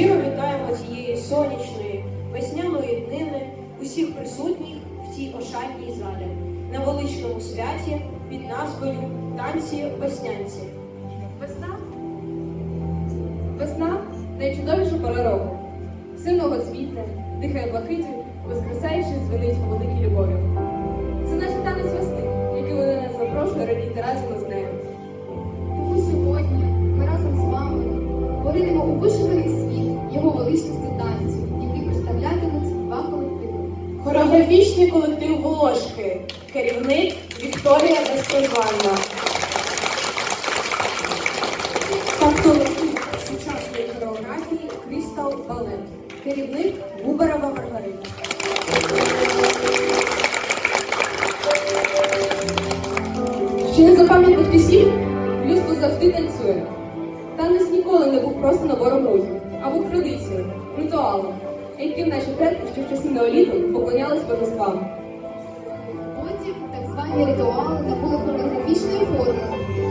Щиро вітаємо цієї сонячної весняної днини усіх присутніх в цій ошатній залі на величному святі під назвою Танці веснянці. Весна? Весна найчудовіша пора року. Сильного цвітне, дихає блакитю, воскресаючи звенить у великій любові. Це наш танець весни, який вона нас запрошує радіти разом з нею. Тому сьогодні ми разом з вами поринемо у вишуканий світ його величності танцю, який представлятимуть два колективи. Хореографічний колектив Волошки. Керівник Вікторія Безпрозванна. Та сучасної хореографії Крістал Балет. Керівник Губарова Маргарита. Ще не запам'ятних пісів людство завжди танцює. Танець ніколи не був просто набором рухів, а був традицією, ритуалом, яким наші предки ще в часи неоліту поклонялись божествам. Потім так звані ритуали набули хореографічної форми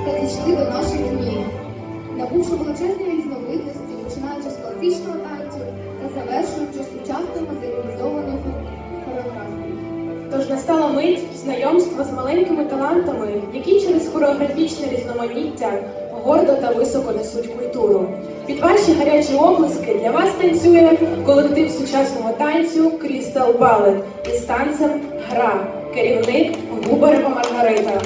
та дійшли до наших днів, набувши величезної різновидності, починаючи з класичного танцю та завершуючи сучасною матеріалізованою хореографією. Тож настала мить знайомства з маленькими талантами, які через хореографічне різноманіття гордо та високо несуть культуру. Під ваші гарячі облиски для вас танцює колектив сучасного танцю Крістал Балет із танцем Гра, керівник Губарева Маргарита.